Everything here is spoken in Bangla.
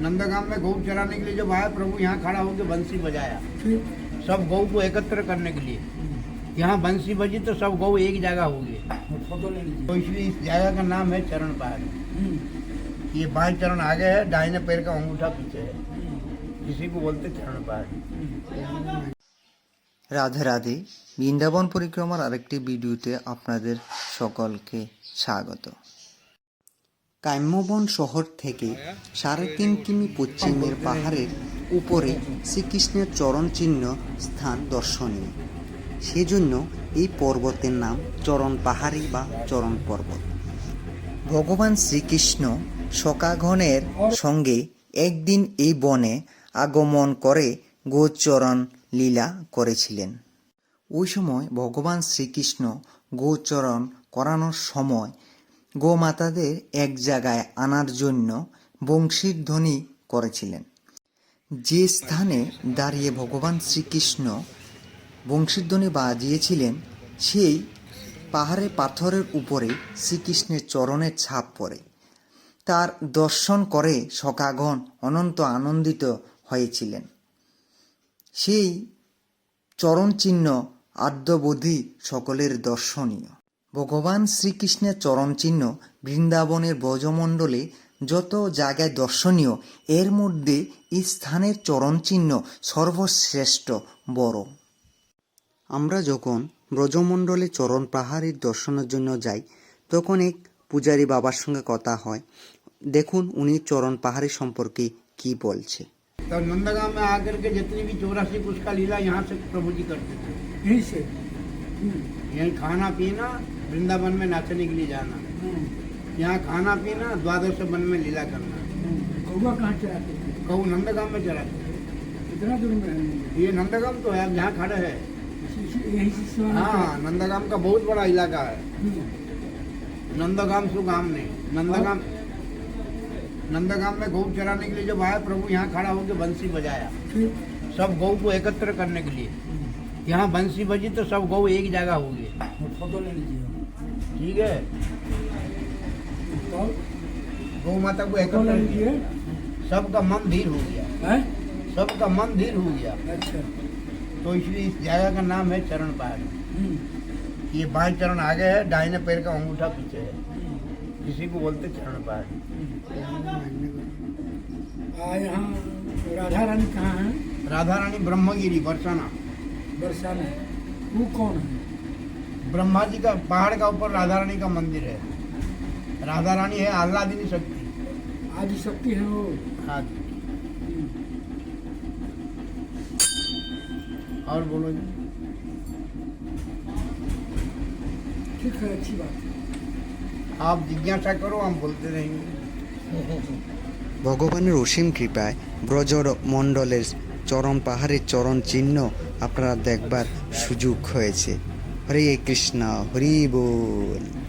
नंदगाम में गौ चराने के लिए जब आया प्रभु यहाँ खड़ा होकर बंसी बजाया फिर सब गौ को एकत्र करने के लिए यहाँ बंसी बजी तो सब गौ एक जगह हो गए फोटो ले लीजिए तो इसलिए इस जगह का नाम है चरण पहाड़ी हम्म, ये बाएं चरण आगे है दाहिने पैर का अंगूठा पीछे है हम्म, इसी को बोलते चरण पहाड़ी हम्म। রাধে রাধে বৃন্দাবন পরিক্রমার আরেকটি ভিডিওতে আপনাদের সকলকে স্বাগত কাম্যবন শহর থেকে সাড়ে তিন কিমি পশ্চিমের পাহাড়ের উপরে শ্রীকৃষ্ণের চরণ চিহ্ন স্থান দর্শনীয়। সেজন্য এই পর্বতের নাম চরণ পাহাড়ি বা চরণ পর্বত। ভগবান শ্রীকৃষ্ণ শকাগণের সঙ্গে একদিন এই বনে আগমন করে গোচরণ লীলা করেছিলেন। ওই সময় ভগবান শ্রীকৃষ্ণ গোচরণ করানোর সময় গোমাতাদের এক জায়গায় আনার জন্য বংশীর ধ্বনি করেছিলেন। যে স্থানে দাঁড়িয়ে ভগবান শ্রীকৃষ্ণ বংশীধ্বনি বাজিয়েছিলেন, সেই পাহাড়ে পাথরের উপরে শ্রীকৃষ্ণের চরণের ছাপ পড়ে। তার দর্শন করে সখাগণ অনন্ত আনন্দিত হয়েছিলেন। সেই চরণ চিহ্ন আদ্যবোধি সকলের দর্শনীয়। ভগবান শ্রীকৃষ্ণের চরণ চিহ্ন বৃন্দাবনের ব্রজমণ্ডলে যত জায়গায় দর্শনীয় এর মধ্যে এই স্থানের চরণ চিহ্ন সর্বশ্রেষ্ঠ বড় আমরা যখন ব্রজমণ্ডলে চরণ পাহাড়ের দর্শনের জন্য যাই তখন এক পূজারী বাবার সঙ্গে কথা হয় দেখুন উনি চরণ পাহাড়ি সম্পর্কে কি বলছে तो नंदगाम में आकर के जितनी भी चौरासी पुष का लीला यहाँ से प्रभु जी करते थे यहीं से हम्म, यहीं खाना पीना वृंदावन में नाचने के लिए जाना। हम्म, यहाँ खाना पीना द्वादश वन में लीला करना। हम्म। कौवा कहाँ चढ़ाते थे कहूँ नंदगाम में चलाते थे कितना दूर में ये नंदगाम तो है अब जहाँ खड़े हैं। हाँ नंदगाम का बहुत बड़ा इलाका है। हम्म, नंदगाम सुगाम नहीं नंदगाम नंदगाम में गौ चराने के लिए जब आया प्रभु यहाँ खड़ा होकर बंसी बजाया। सब गौ को एकत्र करने के लिए। यहाँ बंसी बजी तो सब गौ एक जगह हो गए। फ़ोटो ले लीजिए। ठीक है। गौ माता को लीजिए सबका मन धीर हो गया। हैं? सबका मन धीर हो गया। अच्छा। तो इसलिए इस जगह का नाम है चरण पहाड़ी हम्म, ये बाएँ चरण आगे है दाहिने पैर का अंगूठा पीछे है। किसी को बोलते चरण पहाड़ी यहाँ राधा रानी कहाँ है? राधा रानी ब्रह्मगिरी बरसाना। बरसाना। वो कौन है? ब्रह्मा जी का पहाड़ का ऊपर राधा रानी का मंदिर है राधा रानी है आह्लादिनी शक्ति आदि शक्ति है वो हाँ जी और बोलो जी ठीक है अच्छी बात है आप जिज्ञासा करो हम बोलते रहेंगे ভগবানের অসীম কৃপায় ব্রজ মণ্ডলের চরণ পাহাড়ের চরণ চিহ্ন আপনারা দেখবার সুযোগ হয়েছে হরে কৃষ্ণ হরি বল।